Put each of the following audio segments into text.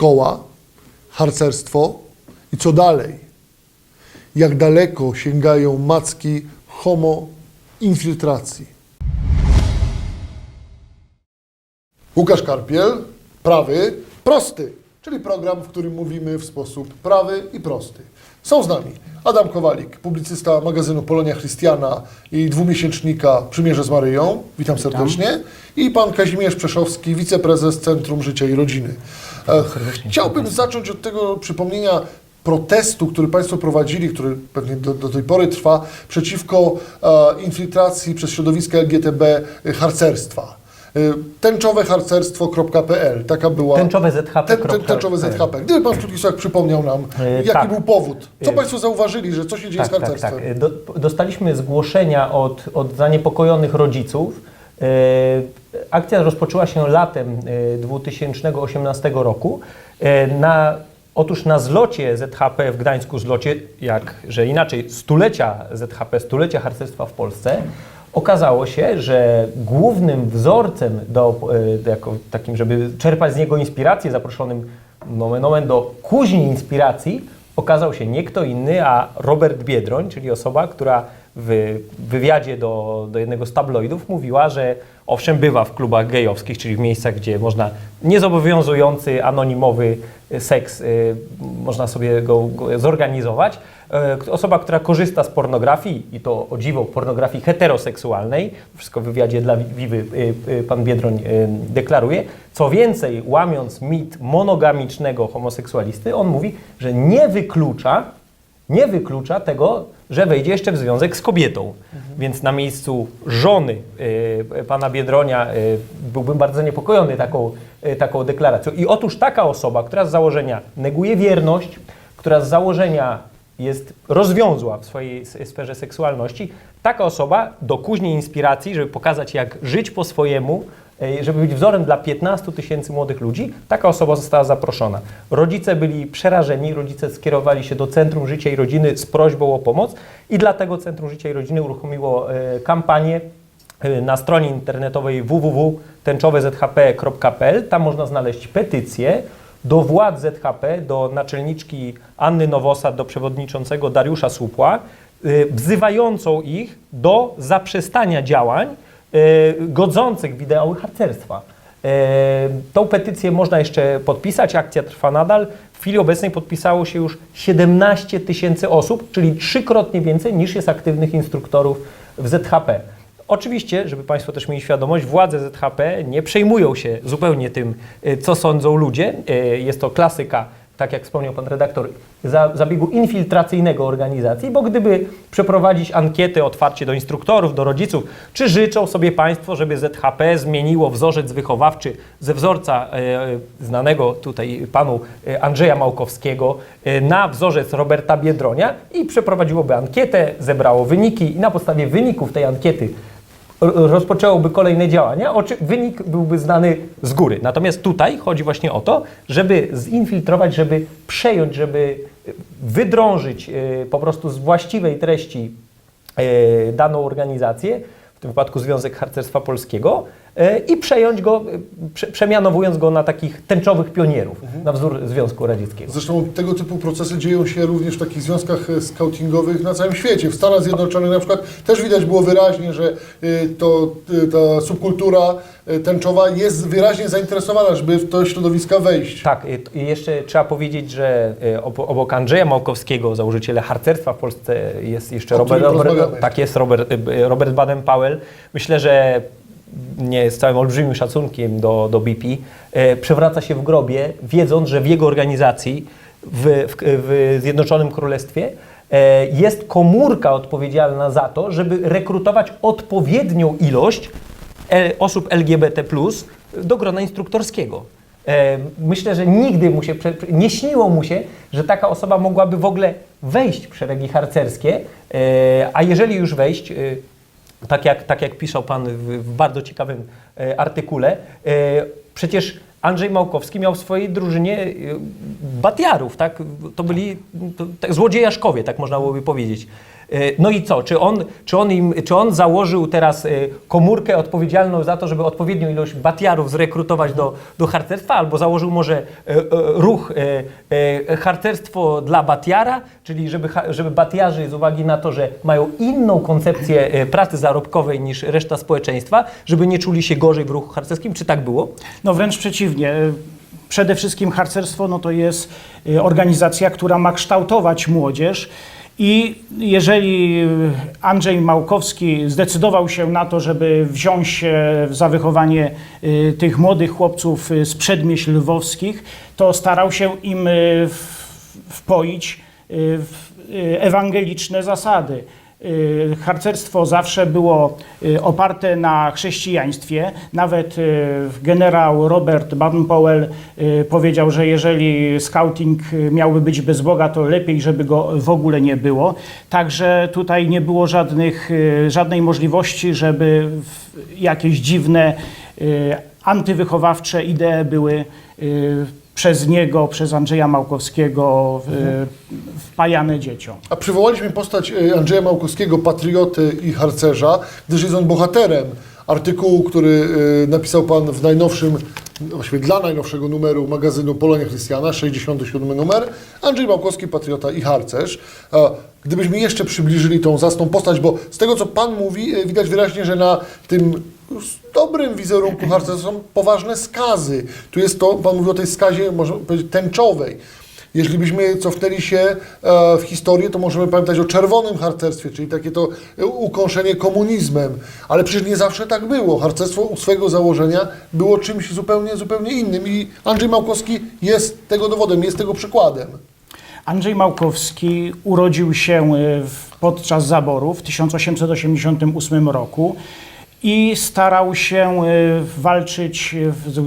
szkoła, harcerstwo i co dalej? Jak daleko sięgają macki homo infiltracji? Łukasz Karpiel, prawy, prosty, czyli program, w którym mówimy w sposób prawy i prosty. Są z nami Adam Kowalik, publicysta magazynu Polonia Christiana i dwumiesięcznika Przymierze z Maryją. Witam serdecznie. I pan Kazimierz Przeszowski, wiceprezes Centrum Życia i Rodziny. E, Chciałbym zacząć od tego przypomnienia protestu, który Państwo prowadzili, który pewnie do, do tej pory trwa, przeciwko e, infiltracji przez środowiska LGTB harcerstwa. Y, Tęczoweharcerstwo.pl, taka była. Tęczowe ZHP. Ten, ten, tęczowe ZHP. Gdyby Pan słowach przypomniał nam, E, jaki tak. był powód? Co E, Państwo zauważyli, że co się dzieje Tak, z tak, harcerstwem? tak. Do, dostaliśmy zgłoszenia od, od zaniepokojonych rodziców. Akcja rozpoczęła się latem e, 2018 roku. Na, otóż na zlocie ZHP w Gdańsku, zlocie, jak, że inaczej, stulecia ZHP, stulecia harcerstwa w Polsce, okazało się, że głównym wzorcem do, e, jako takim, żeby czerpać z niego inspirację, zaproszonym nomen omen do kuźni inspiracji, okazał się nie kto inny, a Robert Biedroń, czyli osoba, która w wywiadzie do, do jednego z tabloidów mówiła, że owszem bywa w klubach gejowskich, czyli w miejscach, gdzie można niezobowiązujący, anonimowy seks, y, można sobie go, go zorganizować. Y, Osoba, która korzysta z pornografii i to o dziwo pornografii heteroseksualnej, wszystko w wywiadzie dla Wiwy y, y, pan Biedroń deklaruje. Co więcej, łamiąc mit monogamicznego homoseksualisty, on mówi, że nie wyklucza, nie wyklucza tego, że wejdzie jeszcze w związek z kobietą. Więc na miejscu żony pana Biedronia byłbym bardzo zaniepokojony taką, taką deklaracją. I otóż taka osoba, która z założenia neguje wierność, która z założenia jest rozwiązła w swojej sferze seksualności, taka osoba do kuźni inspiracji, żeby pokazać jak żyć po swojemu, e, żeby być wzorem dla 15 tysięcy młodych ludzi, taka osoba została zaproszona. Rodzice byli przerażeni, rodzice skierowali się do Centrum Życia i Rodziny z prośbą o pomoc i dlatego Centrum Życia i Rodziny uruchomiło e, kampanię e, na stronie internetowej www.tęczowe.zhp.pl. Tam można znaleźć petycję do władz ZHP, do naczelniczki Anny Nowosad, do przewodniczącego Dariusza Słupła, y, wzywającą ich do zaprzestania działań y, godzących w ideały harcerstwa. Y, Tą petycję można jeszcze podpisać, akcja trwa nadal. W chwili obecnej podpisało się już 17 tysięcy osób, czyli trzykrotnie więcej niż jest aktywnych instruktorów w ZHP. Oczywiście, żeby Państwo też mieli świadomość, władze ZHP nie przejmują się zupełnie tym, y, co sądzą ludzie. Y, Jest to klasyka, tak jak wspomniał Pan redaktor, za, zabiegu infiltracyjnego organizacji, bo gdyby przeprowadzić ankietę otwarcie do instruktorów, do rodziców, czy życzą sobie Państwo, żeby ZHP zmieniło wzorzec wychowawczy ze wzorca e, znanego tutaj Panu e, Andrzeja Małkowskiego e, na wzorzec Roberta Biedronia i przeprowadziłoby ankietę, zebrało wyniki i na podstawie wyników tej ankiety rozpoczęłoby kolejne działania, oczy, wynik byłby znany z góry. Natomiast tutaj chodzi właśnie o to, żeby zinfiltrować, żeby przejąć, żeby wydrążyć e, po prostu z właściwej treści e, daną organizację, w tym wypadku Związek Harcerstwa Polskiego, e, i przejąć go, e, prze, przemianowując go na takich tęczowych pionierów, na wzór Związku Radzieckiego. Zresztą tego typu procesy dzieją się również w takich związkach e, scoutingowych na całym świecie. W Stanach Zjednoczonych na przykład też widać było wyraźnie, że y, to, ta subkultura tęczowa jest wyraźnie zainteresowana, żeby w to środowiska wejść. Tak, jeszcze trzeba powiedzieć, że ob- obok Andrzeja Małkowskiego, założyciela harcerstwa w Polsce, jest jeszcze Robert, Robert, tak jest Robert, Robert Baden-Powell. Myślę, że nie z całym olbrzymim szacunkiem do, do BP, e, przewraca się w grobie, wiedząc, że w jego organizacji w, w, w Zjednoczonym Królestwie e, jest komórka odpowiedzialna za to, żeby rekrutować odpowiednią ilość e, osób LGBT do grona instruktorskiego. Myślę, że nigdy mu się, nie śniło mu się, że taka osoba mogłaby w ogóle wejść w szeregi harcerskie, a jeżeli już wejść, tak jak, tak jak pisał Pan w, w bardzo ciekawym e, artykule, e, przecież Andrzej Małkowski miał w swojej drużynie e, batiarów, tak? To byli tak, złodziejaszkowie, tak można byłoby powiedzieć. E, No i co? Czy on, czy on, im, czy on założył teraz e, komórkę odpowiedzialną za to, żeby odpowiednią ilość batiarów zrekrutować do, do harcerstwa, albo założył może e, ruch harcerstwo dla batiara, czyli żeby, żeby batiarzy z uwagi na to, że mają inną koncepcję pracy zarobkowej niż reszta społeczeństwa, żeby nie czuli się gorzej w ruchu harcerskim? Czy tak było? No wręcz przeciwnie. Przede wszystkim harcerstwo no to jest organizacja, która ma kształtować młodzież. I jeżeli Andrzej Małkowski zdecydował się na to, żeby wziąć się za wychowanie y, tych młodych chłopców y, z przedmieść lwowskich, to starał się im wpoić ewangeliczne zasady. Y, Harcerstwo zawsze było y, oparte na chrześcijaństwie. Nawet y, generał Robert Baden-Powell powiedział, że jeżeli scouting miałby być bez Boga, to lepiej, żeby go w ogóle nie było. Także tutaj nie było żadnych, żadnej możliwości, żeby jakieś dziwne antywychowawcze idee były przez niego, przez Andrzeja Małkowskiego y, wpajane dzieciom. A przywołaliśmy postać e, Andrzeja Małkowskiego, patrioty i harcerza, gdyż jest on bohaterem artykułu, który e, napisał Pan w najnowszym, właściwie dla najnowszego numeru magazynu Polonia Chrystiana, 67 numer. Andrzej Małkowski, patriota i harcerz. Gdybyśmy jeszcze przybliżyli tą zasną postać, bo z tego, co Pan mówi, e, widać wyraźnie, że na tym dobrym wizerunku harcerstwa są poważne skazy. Tu jest to, Pan mówi o tej skazie, można powiedzieć, tęczowej. Jeśli byśmy cofnęli się e, w historię, to możemy pamiętać o czerwonym harcerstwie, czyli takie to e, ukąszenie komunizmem. Ale przecież nie zawsze tak było. Harcerstwo u swego założenia było czymś zupełnie, zupełnie innym. I Andrzej Małkowski jest tego dowodem, jest tego przykładem. Andrzej Małkowski urodził się w- podczas zaboru w 1888 roku i starał się y, walczyć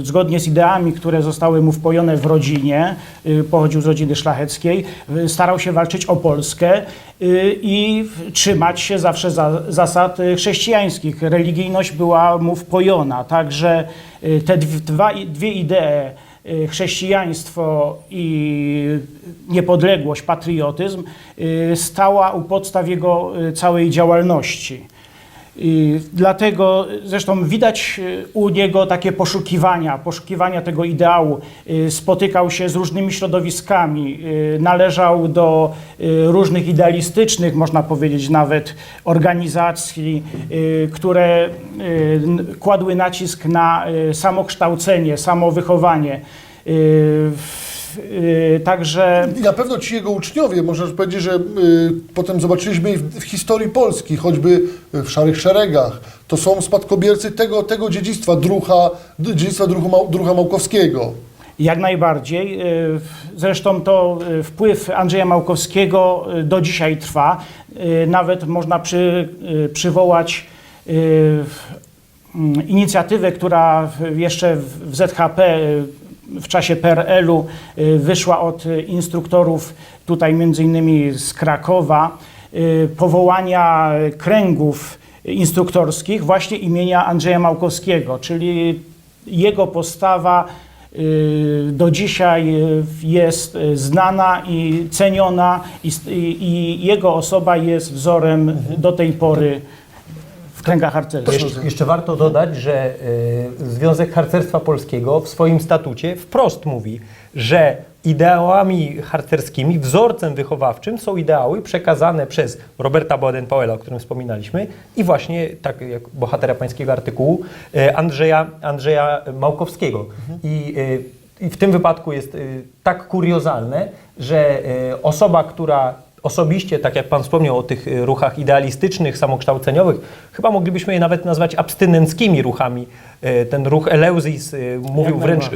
zgodnie z ideami, które zostały mu wpojone w rodzinie. y, Pochodził z rodziny szlacheckiej. y, Starał się walczyć o Polskę i trzymać się zawsze za, zasad chrześcijańskich. Religijność była mu wpojona, także te dw- dwa, dwie idee chrześcijaństwo i niepodległość, patriotyzm stała u podstaw jego całej działalności. I dlatego zresztą widać y, u niego takie poszukiwania, poszukiwania tego ideału. Y, Spotykał się z różnymi środowiskami, y, należał do różnych idealistycznych, można powiedzieć nawet, organizacji, które kładły nacisk na samokształcenie, samowychowanie. Y, w- y, Także I na pewno ci jego uczniowie, można powiedzieć, że y, potem zobaczyliśmy ich w, w historii Polski, choćby w Szarych Szeregach. To są spadkobiercy tego, tego dziedzictwa drucha, dziedzictwa drucha, Mał- drucha Małkowskiego. Jak najbardziej. Y, Zresztą to wpływ Andrzeja Małkowskiego do dzisiaj trwa. Nawet można przy, przywołać mm, inicjatywę, która jeszcze w ZHP w czasie PRL-u y, wyszła od y, instruktorów tutaj między innymi z Krakowa, y, powołania kręgów instruktorskich właśnie imienia Andrzeja Małkowskiego, czyli jego postawa do dzisiaj jest znana i ceniona i, i, i jego osoba jest wzorem do tej pory kręgach harcerskich. Jeszcze, jeszcze warto dodać, że y, Związek Harcerstwa Polskiego w swoim statucie wprost mówi, że ideałami harcerskimi, wzorcem wychowawczym są ideały przekazane przez Roberta Baden-Powella, o którym wspominaliśmy, i właśnie, tak jak bohatera pańskiego artykułu, y, Andrzeja, Andrzeja Małkowskiego. I, y, I w tym wypadku jest y, tak kuriozalne, że y, osoba, która osobiście, tak jak Pan wspomniał o tych y, ruchach idealistycznych, samokształceniowych, chyba moglibyśmy je nawet nazwać abstynenckimi ruchami. Y, Ten ruch Eleusis y, mówił wręcz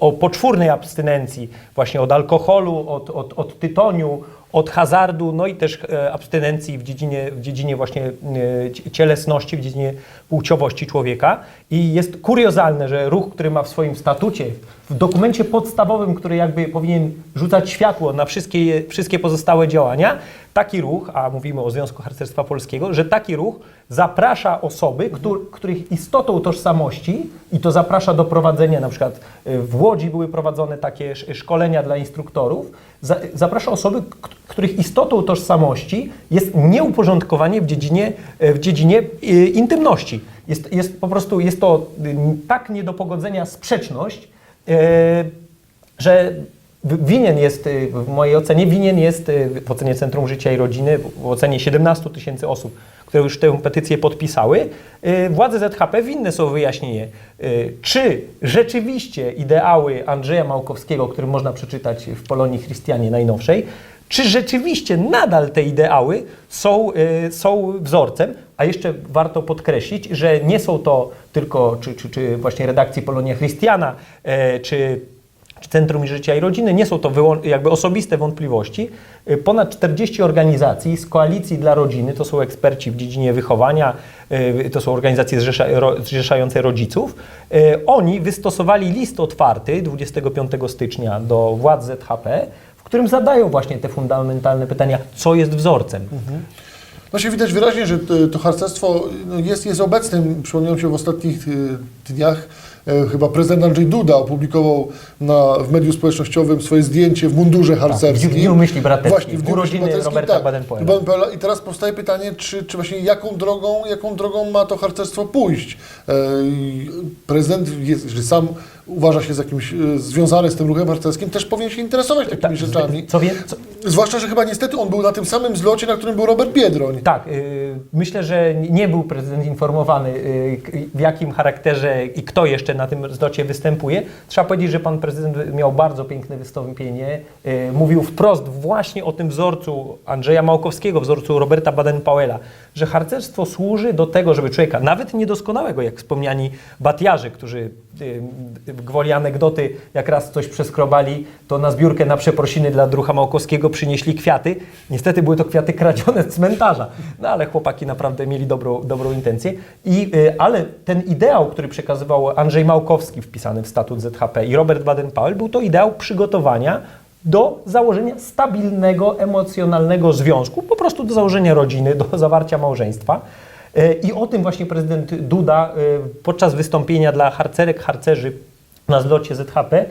o poczwórnej abstynencji, właśnie od alkoholu, od, od, od tytoniu, od hazardu, no i też e, abstynencji w dziedzinie, w dziedzinie właśnie e, cie- cielesności, w dziedzinie płciowości człowieka. I jest kuriozalne, że ruch, który ma w swoim statucie, w dokumencie podstawowym, który jakby powinien rzucać światło na wszystkie, wszystkie pozostałe działania, taki ruch, a mówimy o Związku Harcerstwa Polskiego, że taki ruch zaprasza osoby, któr, których istotą tożsamości i to zaprasza do prowadzenia, na przykład y, w Łodzi były prowadzone takie sz- szkolenia dla instruktorów, zaprasza osoby, których istotą tożsamości jest nieuporządkowanie w dziedzinie, e, w dziedzinie e, intymności. Jest, jest po prostu, jest to tak nie do pogodzenia sprzeczność, e, że winien jest, y, w mojej ocenie, winien jest y, w ocenie Centrum Życia i Rodziny, w ocenie 17 tysięcy osób, które już tę petycję podpisały, y, władze ZHP winne są wyjaśnienie, czy rzeczywiście ideały Andrzeja Małkowskiego, o którym można przeczytać w Polonii Chrystianie najnowszej, czy rzeczywiście nadal te ideały są, są wzorcem, a jeszcze warto podkreślić, że nie są to tylko, czy, czy, czy właśnie redakcji Polonia Chrystiana, e, czy Centrum Życia i Rodziny, nie są to jakby osobiste wątpliwości. Y, Ponad 40 organizacji z Koalicji dla Rodziny, to są eksperci w dziedzinie wychowania, y, to są organizacje zrzeszające rodziców. Y, Oni wystosowali list otwarty 25 stycznia do władz ZHP, w którym zadają właśnie te fundamentalne pytania, co jest wzorcem. No się widać wyraźnie, że to, harcerstwo no, jest, jest obecnym. Przypomniałem się w ostatnich dniach, chyba prezydent Andrzej Duda opublikował na, w medium społecznościowym swoje zdjęcie w mundurze harcerskim. w Dniu Myśli Braterskiej, Właśnie, w Dniu urodziny Roberta tak, Baden-Powella. I teraz powstaje pytanie, czy, czy właśnie jaką drogą, jaką drogą ma to harcerstwo pójść. E, prezydent, jest, sam uważa się za kimś e, związany z tym ruchem harcerskim, też powinien się interesować takimi Tak, rzeczami. Co wie, co, Zwłaszcza, że chyba niestety on był na tym samym zlocie, na którym był Robert Biedroń. Tak, y, myślę, że nie był prezydent informowany, y, k- w jakim charakterze i kto jeszcze na tym zlocie występuje. Trzeba powiedzieć, że pan prezydent miał bardzo piękne wystąpienie. y, Mówił wprost właśnie o tym wzorcu Andrzeja Małkowskiego, wzorcu Roberta Baden-Powella, że harcerstwo służy do tego, żeby człowieka, nawet niedoskonałego, jak wspomniani batiarze, którzy gwoli anegdoty, jak raz coś przeskrobali, to na zbiórkę na przeprosiny dla drucha Małkowskiego przynieśli kwiaty. Niestety były to kwiaty kradzione z cmentarza, no ale chłopaki naprawdę mieli dobrą, dobrą intencję. I, y, ale ten ideał, który przekazywał Andrzej Małkowski wpisany w statut ZHP i Robert Baden-Powell, był to ideał przygotowania do założenia stabilnego, emocjonalnego związku, po prostu do założenia rodziny, do zawarcia małżeństwa. E, I o tym właśnie prezydent Duda e, podczas wystąpienia dla harcerek, harcerzy na zlocie ZHP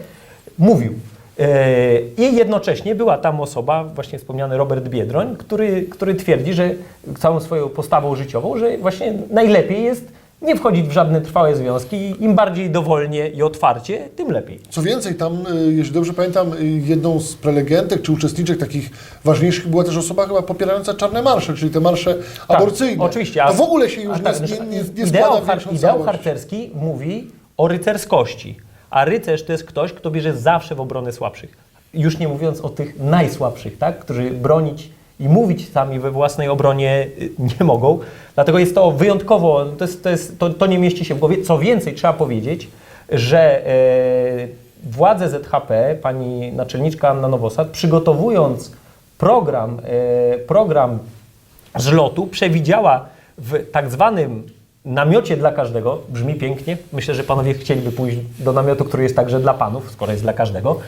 mówił. E, I jednocześnie była tam osoba, właśnie wspomniany Robert Biedroń, który, który twierdzi, że całą swoją postawą życiową, że właśnie najlepiej jest nie wchodzić w żadne trwałe związki i im bardziej dowolnie i otwarcie, tym lepiej. Co więcej, tam, y, jeśli dobrze pamiętam, y, jedną z prelegentek czy uczestniczek takich ważniejszych była też osoba chyba popierająca czarne marsze, czyli te marsze aborcyjne. Tak, Oczywiście. To w ogóle się już a nie, tak, nie, że nie, nie ideał, har, ideał harcerski mówi o rycerskości, a rycerz to jest ktoś, kto bierze zawsze w obronę słabszych. Już nie mówiąc o tych najsłabszych, tak, którzy bronić i mówić sami we własnej obronie y, nie mogą. Dlatego jest to wyjątkowo, to, jest, to, jest, to, to nie mieści się w głowie. Co więcej, trzeba powiedzieć, że e, władze ZHP, pani naczelniczka Anna Nowosad, przygotowując program, e, program zlotu przewidziała w tak zwanym namiocie dla każdego, brzmi pięknie, myślę, że panowie chcieliby pójść do namiotu, który jest także dla panów, skoro jest dla każdego.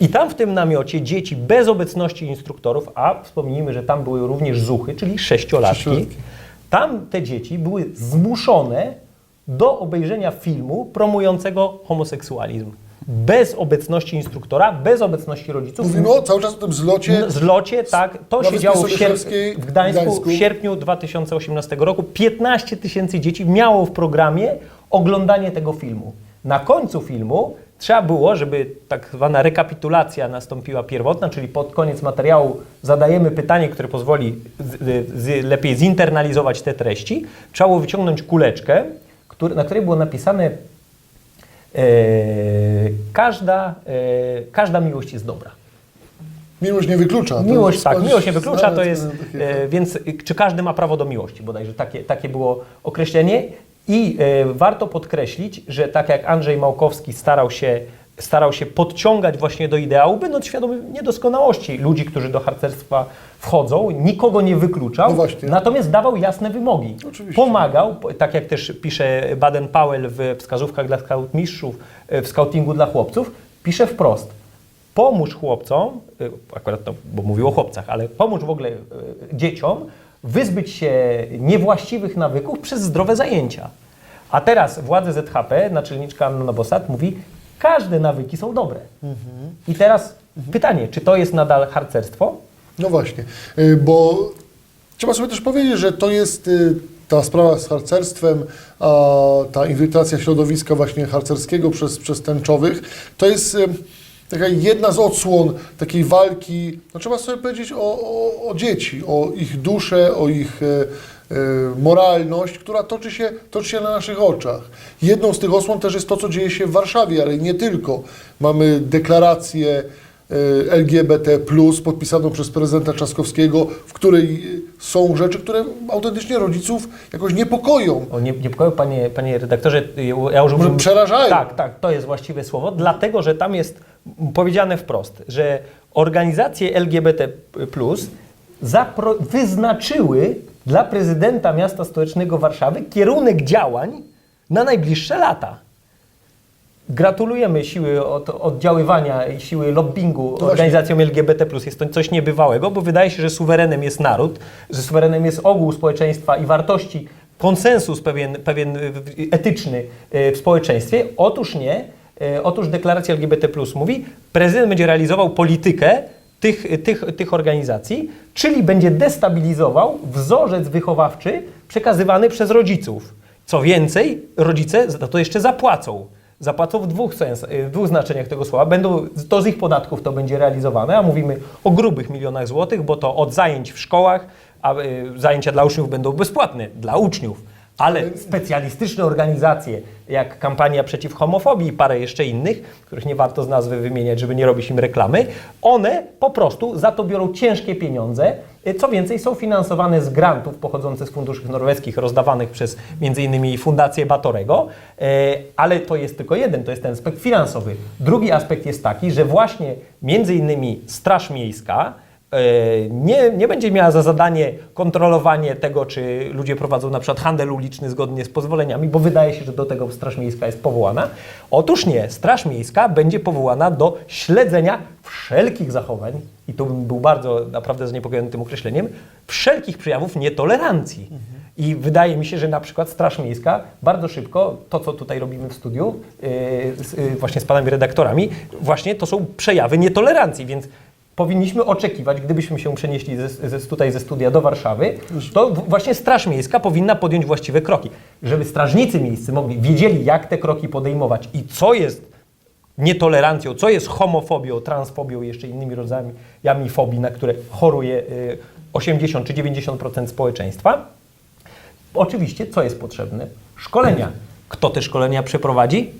I tam w tym namiocie dzieci bez obecności instruktorów, a wspomnijmy, że tam były również zuchy, czyli sześciolatki, tam te dzieci były zmuszone do obejrzenia filmu promującego homoseksualizm. Bez obecności instruktora, bez obecności rodziców. Mówimy o, cały czas o tym zlocie. W zlocie, tak. To się działo w, sierp- w Gdańsku, Gdańsku. w sierpniu 2018 roku. 15 tysięcy dzieci miało w programie oglądanie tego filmu. Na końcu filmu trzeba było, żeby tak zwana rekapitulacja nastąpiła pierwotna, czyli pod koniec materiału zadajemy pytanie, które pozwoli z, z, lepiej zinternalizować te treści. Trzeba było wyciągnąć kuleczkę, który, na której było napisane e, każda, e, każda miłość jest dobra. Miłość nie wyklucza. Miłość, tak, miłość nie wyklucza, to jest, e, więc czy każdy ma prawo do miłości, bodajże takie, takie było określenie i e, warto podkreślić, że tak jak Andrzej Małkowski starał się, starał się podciągać właśnie do ideału, będąc świadomym niedoskonałości ludzi, którzy do harcerstwa wchodzą, nikogo nie wykluczał, No właśnie. natomiast dawał jasne wymogi. Oczywiście. Pomagał, po- tak jak też pisze Baden-Powell w wskazówkach dla skautmistrzów, e, w skautingu dla chłopców, pisze wprost, pomóż chłopcom, y, akurat to, bo mówił o chłopcach, ale pomóż w ogóle dzieciom wyzbyć się niewłaściwych nawyków przez zdrowe zajęcia. A teraz władze ZHP, naczelniczka Anna Nowosad mówi, każde nawyki są dobre. I teraz pytanie, czy to jest nadal harcerstwo? No właśnie, y, bo trzeba sobie też powiedzieć, że to jest y, ta sprawa z harcerstwem, ta infiltracja środowiska właśnie harcerskiego przez, przez tęczowych, to jest y, taka jedna z odsłon takiej walki, no trzeba sobie powiedzieć o, o, o dzieci, o ich duszę, o ich y, y, moralność, która toczy się, toczy się na naszych oczach. Jedną z tych osłon też jest to, co dzieje się w Warszawie, ale nie tylko. Mamy deklarację LGBT, podpisaną przez prezydenta Trzaskowskiego, w której y, są rzeczy, które autentycznie rodziców jakoś niepokoją. O, nie, niepokoju, panie, panie redaktorze, ja użyłbym... Może przerażają. Tak, tak, to jest właściwe słowo, dlatego, że tam jest powiedziane wprost, że organizacje LGBT+, wyznaczyły dla prezydenta miasta stołecznego Warszawy kierunek działań na najbliższe lata. Gratulujemy siły od, oddziaływania i siły lobbingu organizacjom LGBT. Jest to coś niebywałego, bo wydaje się, że suwerenem jest naród, że suwerenem jest ogół społeczeństwa i wartości, konsensus pewien, pewien etyczny y, w społeczeństwie. Otóż nie. Y, Otóż deklaracja LGBT mówi, prezydent będzie realizował politykę tych, tych, tych organizacji, czyli będzie destabilizował wzorzec wychowawczy przekazywany przez rodziców. Co więcej, rodzice za to jeszcze zapłacą. Zapłacą w dwóch, sens, w dwóch znaczeniach tego słowa. Będą, to z ich podatków to będzie realizowane, a mówimy o grubych milionach złotych, bo to od zajęć w szkołach, a y, zajęcia dla uczniów będą bezpłatne dla uczniów. Ale specjalistyczne organizacje, jak kampania przeciw homofobii i parę jeszcze innych, których nie warto z nazwy wymieniać, żeby nie robić im reklamy, one po prostu za to biorą ciężkie pieniądze. Co więcej, są finansowane z grantów pochodzących z funduszy norweskich, rozdawanych przez m.in. Fundację Batorego, E, ale to jest tylko jeden, to jest ten aspekt finansowy. Drugi aspekt jest taki, że właśnie m.in. Straż Miejska, nie, nie będzie miała za zadanie kontrolowanie tego, czy ludzie prowadzą na przykład handel uliczny zgodnie z pozwoleniami, bo wydaje się, że do tego Straż Miejska jest powołana. Otóż nie, Straż Miejska będzie powołana do śledzenia wszelkich zachowań, i tu bym był bardzo naprawdę zaniepokojony tym określeniem, wszelkich przejawów nietolerancji. I wydaje mi się, że na przykład Straż Miejska bardzo szybko, to co tutaj robimy w studiu, yy, z, yy, właśnie z panami redaktorami, właśnie to są przejawy nietolerancji, więc powinniśmy oczekiwać, gdybyśmy się przenieśli ze, ze, tutaj ze studia do Warszawy, to właśnie Straż Miejska powinna podjąć właściwe kroki, żeby strażnicy miejscy mogli, wiedzieli jak te kroki podejmować i co jest nietolerancją, co jest homofobią, transfobią i jeszcze innymi rodzajami fobii, na które choruje y, 80 czy 90% społeczeństwa. Oczywiście, co jest potrzebne? Szkolenia. Kto te szkolenia przeprowadzi?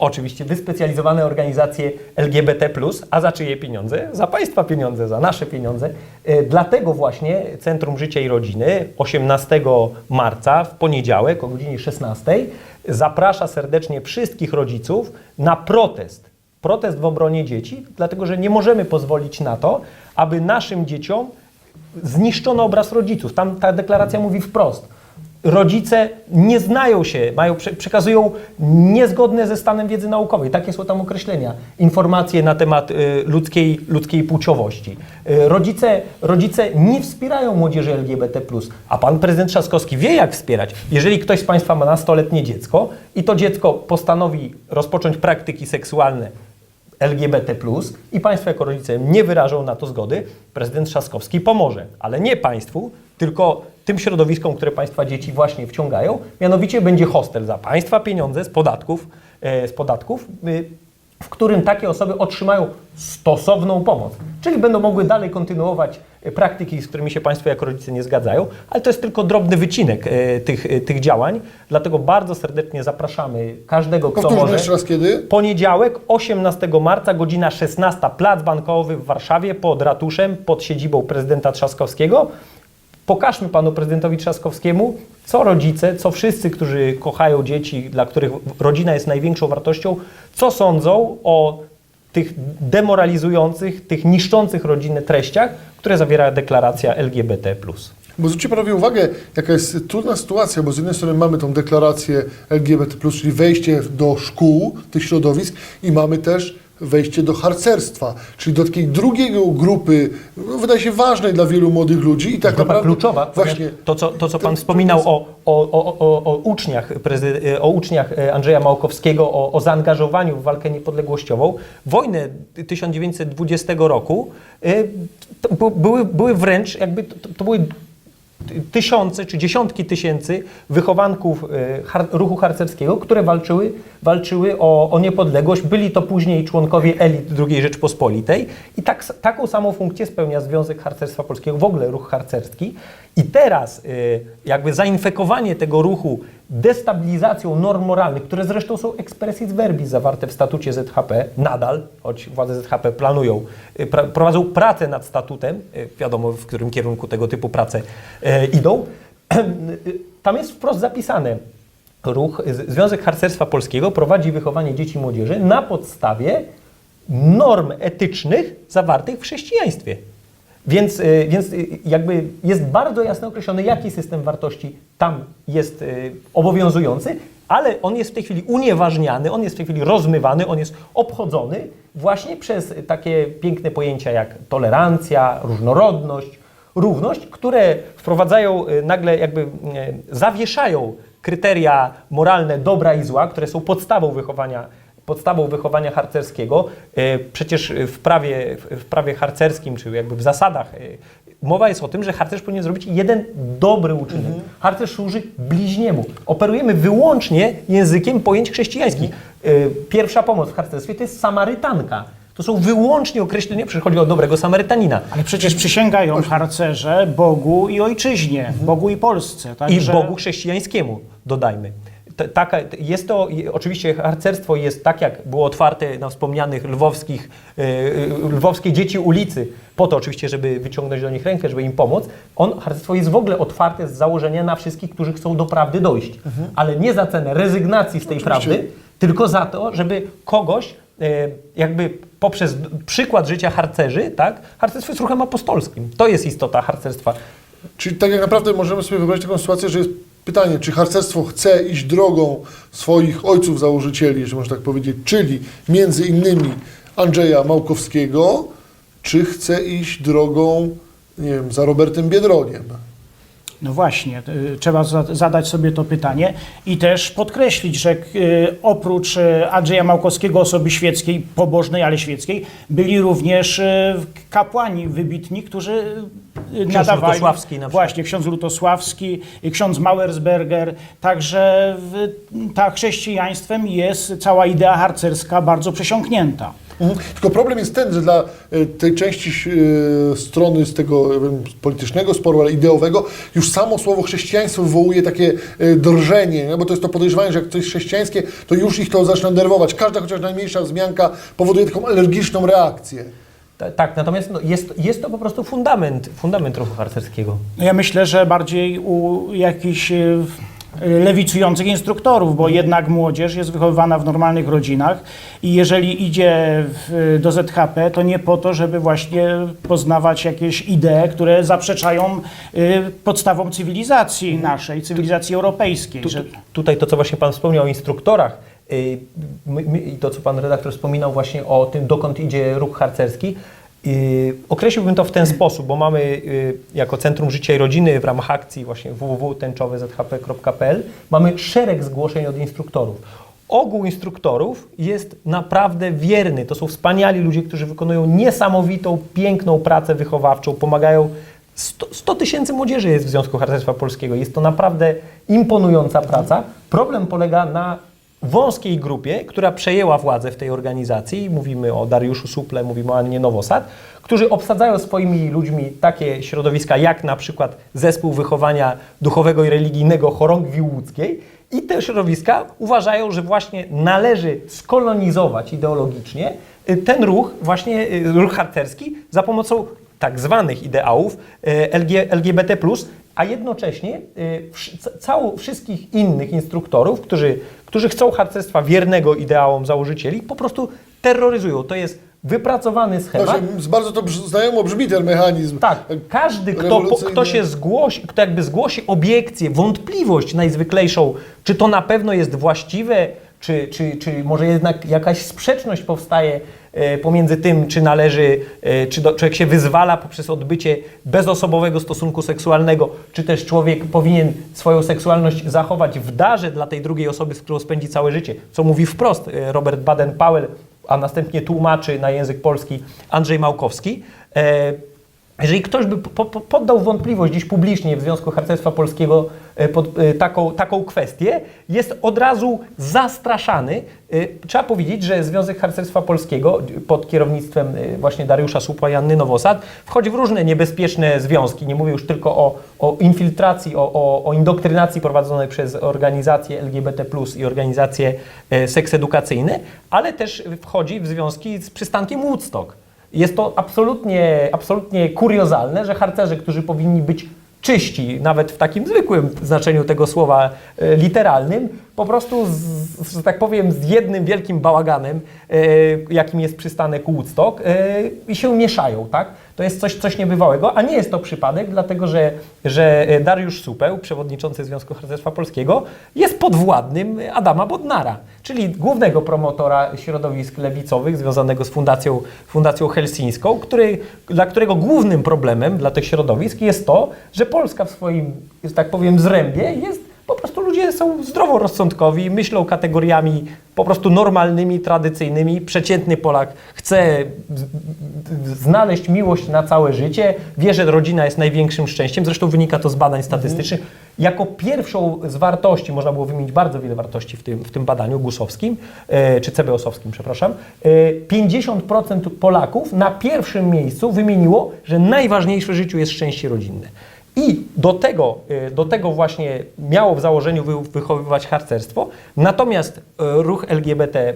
Oczywiście wyspecjalizowane organizacje LGBT, a za czyje pieniądze? Za Państwa pieniądze, za nasze pieniądze. E, Dlatego właśnie Centrum Życia i Rodziny 18 marca w poniedziałek o godzinie 16 zaprasza serdecznie wszystkich rodziców na protest. Protest w obronie dzieci, dlatego że nie możemy pozwolić na to, aby naszym dzieciom zniszczono obraz rodziców. Tam ta deklaracja mówi wprost. Rodzice nie znają się, mają, prze- przekazują niezgodne ze stanem wiedzy naukowej. Takie są tam określenia. Informacje na temat y, ludzkiej, ludzkiej płciowości. Y, rodzice, rodzice nie wspierają młodzieży LGBT+, a pan prezydent Trzaskowski wie, jak wspierać. Jeżeli ktoś z Państwa ma nastoletnie dziecko i to dziecko postanowi rozpocząć praktyki seksualne LGBT+, i Państwo jako rodzice nie wyrażą na to zgody, prezydent Trzaskowski pomoże. Ale nie Państwu, tylko tym środowiskom, które Państwa dzieci właśnie wciągają. Mianowicie będzie hostel za Państwa pieniądze z podatków, e, z podatków y, w którym takie osoby otrzymają stosowną pomoc. Czyli będą mogły dalej kontynuować e, praktyki, z którymi się Państwo jako rodzice nie zgadzają, ale to jest tylko drobny wycinek e, tych, e, tych działań. Dlatego bardzo serdecznie zapraszamy każdego, kto Powtórzmy może. jeszcze raz kiedy? Poniedziałek, 18 marca, godzina 16, Plac Bankowy w Warszawie pod ratuszem, pod siedzibą prezydenta Trzaskowskiego. Pokażmy panu prezydentowi Trzaskowskiemu, co rodzice, co wszyscy, którzy kochają dzieci, dla których rodzina jest największą wartością, co sądzą o tych demoralizujących, tych niszczących rodzinę treściach, które zawiera deklaracja LGBT. Bo zwróćcie panowie uwagę, jaka jest trudna sytuacja, bo z jednej strony mamy tą deklarację LGBT+, czyli wejście do szkół, tych środowisk i mamy też wejście do harcerstwa, czyli do takiej drugiej grupy, no, wydaje się ważnej dla wielu młodych ludzi i tak Grupa naprawdę kluczowa, właśnie to, co, to, co ten- Pan wspominał o, o, o, o, uczniach, o uczniach e, Andrzeja Małkowskiego, o, o zaangażowaniu w walkę niepodległościową, wojnę 1920 roku, e, bu- były, były wręcz jakby, to, to były tysiące czy dziesiątki tysięcy wychowanków e, ruchu harcerskiego, które walczyły, walczyły o, o niepodległość. Byli to później członkowie elit II Rzeczpospolitej i tak, taką samą funkcję spełnia Związek Harcerstwa Polskiego, w ogóle ruch harcerski. I teraz e, jakby zainfekowanie tego ruchu destabilizacją norm moralnych, które zresztą są expressis verbis zawarte w statucie ZHP, nadal, choć władze ZHP planują, y, pra, prowadzą pracę nad statutem, y, wiadomo w którym kierunku tego typu prace e, idą, tam jest wprost zapisane, ruch, Związek Harcerstwa Polskiego prowadzi wychowanie dzieci i młodzieży na podstawie norm etycznych zawartych w chrześcijaństwie. Więc, y, więc y, jakby jest bardzo jasno określony, jaki system wartości tam jest y, obowiązujący, ale on jest w tej chwili unieważniany, on jest w tej chwili rozmywany, on jest obchodzony właśnie przez takie piękne pojęcia jak tolerancja, różnorodność, równość, które wprowadzają nagle jakby zawieszają kryteria moralne dobra i zła, które są podstawą wychowania podstawą wychowania harcerskiego. E, Przecież w prawie, w prawie harcerskim, czy jakby w zasadach, e, mowa jest o tym, że harcerz powinien zrobić jeden dobry uczynek. Harcerz służy bliźniemu. Operujemy wyłącznie językiem pojęć chrześcijańskich. E, Pierwsza pomoc w harcerstwie to jest samarytanka. To są wyłącznie określenia, przecież chodzi o dobrego Samarytanina. Ale przecież przysięgają harcerze Bogu i ojczyźnie, Bogu i Polsce. I Także... Bogu chrześcijańskiemu, dodajmy. Taka, jest to, oczywiście harcerstwo jest tak, jak było otwarte na wspomnianych lwowskich, e, e, lwowskie dzieci ulicy, po to oczywiście, żeby wyciągnąć do nich rękę, żeby im pomóc. On, harcerstwo jest w ogóle otwarte z założenia na wszystkich, którzy chcą do prawdy dojść, ale nie za cenę rezygnacji z tej prawdy, tylko za to, żeby kogoś e, jakby poprzez przykład życia harcerzy, tak, harcerstwo jest ruchem apostolskim. To jest istota harcerstwa. Czyli tak jak naprawdę możemy sobie wyobrazić taką sytuację, że jest pytanie, czy harcerstwo chce iść drogą swoich ojców założycieli, że można tak powiedzieć, czyli między innymi Andrzeja Małkowskiego, czy chce iść drogą, nie wiem, za Robertem Biedroniem. No właśnie, y, trzeba za- zadać sobie to pytanie i też podkreślić, że y, oprócz y, Andrzeja Małkowskiego, osoby świeckiej, pobożnej, ale świeckiej, byli również kapłani wybitni, którzy y, nadawali... Lutosławski na przykład. Właśnie, ksiądz Lutosławski, ksiądz Mauersberger, także w, ta chrześcijaństwem jest cała idea harcerska bardzo przesiąknięta. Mhm. Tylko problem jest ten, że dla e, tej części e, strony z tego ja wiem, politycznego sporu, ale ideowego, już samo słowo chrześcijaństwo wywołuje takie e, drżenie, nie? bo to jest to podejrzewanie, że jak coś chrześcijańskie, to już ich to zaczyna nerwować. Każda chociaż najmniejsza wzmianka powoduje taką alergiczną reakcję. Ta- Tak, natomiast no, jest, jest to po prostu fundament, fundament ruchu harcerskiego. No Ja myślę, że bardziej u jakichś lewicujących instruktorów, bo jednak młodzież jest wychowywana w normalnych rodzinach i jeżeli idzie w, do ZHP, to nie po to, żeby właśnie poznawać jakieś idee, które zaprzeczają e, podstawom cywilizacji naszej, cywilizacji europejskiej. Tu, tu, tutaj to, co właśnie Pan wspomniał o instruktorach my, i to, co Pan redaktor wspominał właśnie o tym, dokąd idzie ruch harcerski, określiłbym to w ten sposób, bo mamy yy, jako Centrum Życia i Rodziny w ramach akcji właśnie www.tęczowezhp.pl mamy szereg zgłoszeń od instruktorów. Ogół instruktorów jest naprawdę wierny. To są wspaniali ludzie, którzy wykonują niesamowitą, piękną pracę wychowawczą, pomagają 100 100 tysięcy młodzieży jest w Związku Harcerstwa Polskiego. Jest to naprawdę imponująca praca. Problem polega na wąskiej grupie, która przejęła władzę w tej organizacji. Mówimy o Dariuszu Suple, mówimy o Annie Nowosad, którzy obsadzają swoimi ludźmi takie środowiska jak na przykład Zespół Wychowania Duchowego i Religijnego Chorągwi Łódzkiej. I te środowiska uważają, że właśnie należy skolonizować ideologicznie y, ten ruch, właśnie y, ruch harcerski, za pomocą tak zwanych ideałów e, LG, LGBT+, a jednocześnie e, wsz- ca- całą, wszystkich innych instruktorów, którzy, którzy chcą harcerstwa wiernego ideałom założycieli, po prostu terroryzują. To jest wypracowany schemat. Właśnie, z bardzo to brz- znajomo brzmi ten mechanizm. Tak, każdy, kto, po, kto się zgłosi, kto jakby zgłosi obiekcję, wątpliwość najzwyklejszą, czy to na pewno jest właściwe, Czy, czy, czy może jednak jakaś sprzeczność powstaje e, pomiędzy tym, czy należy, e, czy do, człowiek się wyzwala poprzez odbycie bezosobowego stosunku seksualnego, czy też człowiek powinien swoją seksualność zachować w darze dla tej drugiej osoby, z którą spędzi całe życie, co mówi wprost e, Robert Baden-Powell, a następnie tłumaczy na język polski Andrzej Małkowski. Jeżeli ktoś by po, po, poddał wątpliwość dziś publicznie w Związku Harcerstwa Polskiego e, pod, e, taką, taką kwestię, jest od razu zastraszany. E, Trzeba powiedzieć, że Związek Harcerstwa Polskiego pod kierownictwem e, właśnie Dariusza Słupa i Anny Nowosad wchodzi w różne niebezpieczne związki. Nie mówię już tylko o, o infiltracji, o, o, o indoktrynacji prowadzonej przez organizacje LGBT+, i organizacje e, seksedukacyjne, ale też wchodzi w związki z przystankiem Woodstock. Jest to absolutnie, absolutnie kuriozalne, że harcerze, którzy powinni być czyści, nawet w takim zwykłym znaczeniu tego słowa e, literalnym, po prostu, z, że tak powiem, z jednym wielkim bałaganem, e, jakim jest przystanek Woodstock, e, i się mieszają, tak? To jest coś, coś niebywałego, a nie jest to przypadek, dlatego że, że Dariusz Supeł, przewodniczący Związku Harcerstwa Polskiego, jest podwładnym Adama Bodnara, czyli głównego promotora środowisk lewicowych związanego z Fundacją, Fundacją Helsińską, który, dla którego głównym problemem dla tych środowisk jest to, że Polska w swoim, że tak powiem, zrębie jest ludzie są zdroworozsądkowi, myślą kategoriami po prostu normalnymi, tradycyjnymi. Przeciętny Polak chce znaleźć miłość na całe życie, wie, że rodzina jest największym szczęściem. Zresztą wynika to z badań statystycznych. Jako pierwszą z wartości, można było wymienić bardzo wiele wartości w tym, w tym badaniu gusowskim, e, czy CBOS-owskim, przepraszam, e, 50% Polaków na pierwszym miejscu wymieniło, że najważniejsze w życiu jest szczęście rodzinne. I do tego, y, do tego właśnie miało w założeniu wy- wychowywać harcerstwo. Natomiast y, ruch LGBT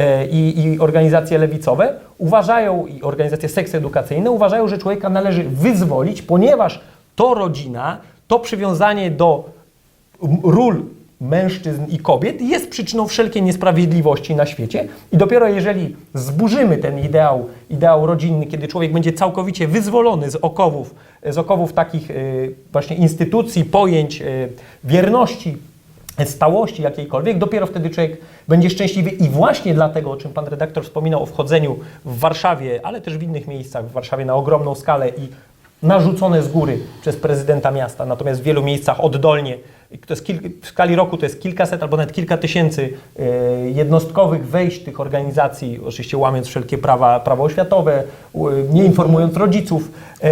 y, i, i organizacje lewicowe uważają, i organizacje seksedukacyjne uważają, że człowieka należy wyzwolić, ponieważ to rodzina, to przywiązanie do ról mężczyzn i kobiet jest przyczyną wszelkiej niesprawiedliwości na świecie. I dopiero jeżeli zburzymy ten ideał, ideał rodzinny, kiedy człowiek będzie całkowicie wyzwolony z okowów, z okowów takich y, właśnie instytucji, pojęć y, wierności, stałości jakiejkolwiek, dopiero wtedy człowiek będzie szczęśliwy. I właśnie dlatego, o czym pan redaktor wspominał o wchodzeniu w Warszawie, ale też w innych miejscach, w Warszawie na ogromną skalę i narzucone z góry przez prezydenta miasta, natomiast w wielu miejscach oddolnie, to jest w skali roku to jest kilkaset albo nawet kilka tysięcy e, jednostkowych wejść tych organizacji, oczywiście łamiąc wszelkie prawa, prawa oświatowe, nie informując rodziców. E,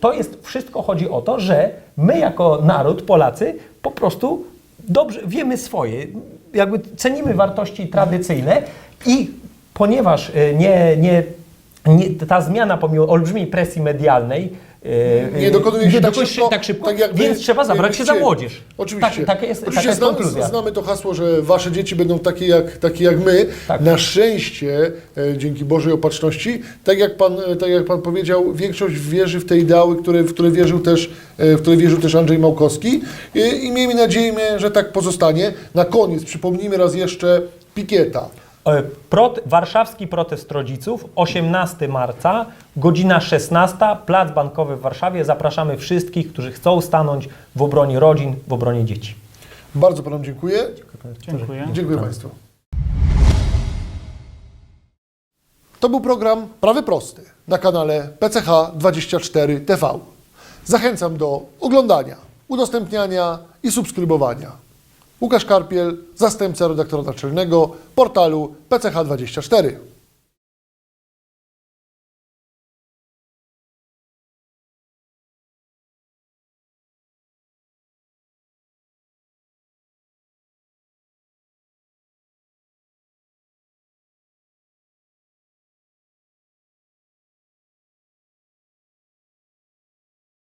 to jest, wszystko chodzi o to, że my jako naród, Polacy, po prostu dobrze wiemy swoje, jakby cenimy wartości tradycyjne i ponieważ e, nie, nie, nie, ta zmiana pomimo olbrzymiej presji medialnej Nie dokonuje się nie tak szybko, tak szybko tak jak wy- więc trzeba zabrać się za młodzież. Oczywiście. Tak, taka jest, taka Oczywiście jest znamy, konkluzja. znamy to hasło, że wasze dzieci będą takie jak, takie jak my. Tak. Na szczęście, e, dzięki Bożej opatrzności, tak jak, pan, e, tak jak pan powiedział, większość wierzy w te ideały, które, w które wierzył też, e, w które wierzył też Andrzej Małkowski. I, I miejmy nadzieję, że tak pozostanie. Na koniec przypomnijmy raz jeszcze pikieta. E, Prot, warszawski protest rodziców, 18 marca, godzina 16, Plac Bankowy w Warszawie. Zapraszamy wszystkich, którzy chcą stanąć w obronie rodzin, w obronie dzieci. Bardzo panom dziękuję. Dziękuję. Dziękuję Państwu. To był program Prawy Prosty na kanale PCH24 TV. Zachęcam do oglądania, udostępniania i subskrybowania. Łukasz Karpiel, zastępca redaktora naczelnego portalu PCH24.